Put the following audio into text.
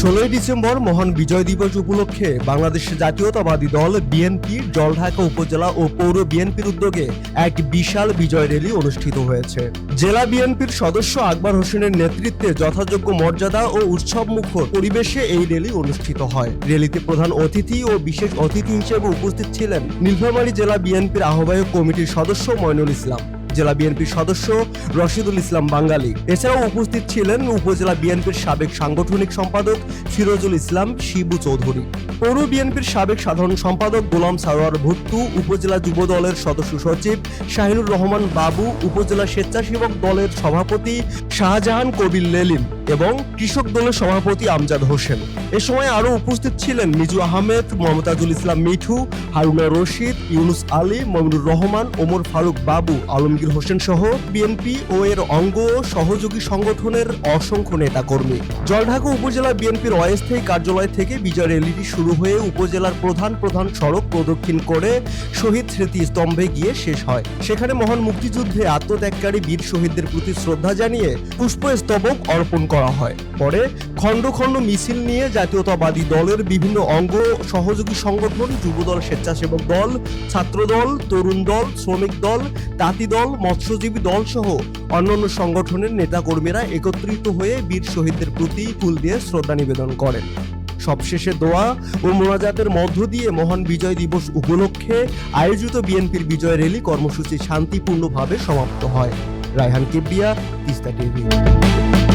ষোলোই ডিসেম্বর মহান বিজয় দিবস উপলক্ষে বাংলাদেশ জাতীয়তাবাদী দল বিএনপির জলঢাকা উপজেলা ও পৌর বিএনপির উদ্যোগে এক বিশাল বিজয় র্যালি অনুষ্ঠিত হয়েছে। জেলা বিএনপির সদস্য আকবর হোসেনের নেতৃত্বে যথাযোগ্য মর্যাদা ও উৎসব মুখর পরিবেশে এই র্যালি অনুষ্ঠিত হয়। র্যালিতে প্রধান অতিথি ও বিশেষ অতিথি হিসেবে উপস্থিত ছিলেন নীলফামারী জেলা বিএনপির আহ্বায়ক কমিটির সদস্য ময়নুল ইসলাম। জেলা বিএনপির সদস্য রশিদুল ইসলাম বাঙ্গালী। এছাড়াও উপস্থিত ছিলেন উপজেলা বিএনপির সাবেক সাংগঠনিক সম্পাদক ফিরোজুল ইসলাম শিবু চৌধুরী। পৌর বিএনপির সাবেক সাধারণ সম্পাদক গোলাম সারোয়ার ভুট্টু, উপজেলা যুব দলের সদস্য সচিব শাহিনুর রহমান বাবু, উপজেলা স্বেচ্ছাসেবক দলের সভাপতি শাহজাহান কবির লেলিন। এবং কৃষক দলের সভাপতি আমজাদ হোসেন। এ সময় আরও উপস্থিত ছিলেন মিজু আহমেদ মমতাজুল ইসলাম মিঠু, হারুনা রশিদ, ইউনুস আলী, মমিনুর রহমান, ওমর ফারুক বাবু, আলমগীর হোসেন সহ বিএনপি ও এর অঙ্গ সহযোগী সংগঠনের অসংখ্য নেতাকর্মী। জলঢাকা উপজেলা বিএনপির অস্থায়ী কার্যালয় থেকে বিজয় র্যালিটি শুরু হয়ে উপজেলার প্রধান প্রধান সড়ক প্রদক্ষিণ করে শহীদ স্মৃতি স্তম্ভে গিয়ে শেষ হয়। সেখানে মহান মুক্তিযুদ্ধে আত্মত্যাগকারী বীর শহীদদের প্রতি শ্রদ্ধা জানিয়ে পুষ্পস্তবক অর্পণ করা হয়। পরে খণ্ড খণ্ড মিছিল নিয়ে জাতীয়তাবাদী দলের বিভিন্ন অঙ্গ সহযোগী সংগঠন, যুবদল, স্বেচ্ছাসেবক দল, ছাত্রদল, তরুণ দল, শ্রমিক দল, তাঁতি দল, মৎস্যজীবী দল সহ অন্যান্য সংগঠনের নেতাকর্মীরা একত্রিত হয়ে বীর শহীদদের প্রতি ফুল দিয়ে শ্রদ্ধা নিবেদন করেন। সবশেষে দোয়া ও মোনাজাতের মধ্য দিয়ে মহান বিজয় দিবস উপলক্ষে আয়োজিত বিএনপির বিজয় র্যালি কর্মসূচি শান্তিপূর্ণভাবে সমাপ্ত হয়। রায়হান কিবরিয়া, তিস্তা টিভি।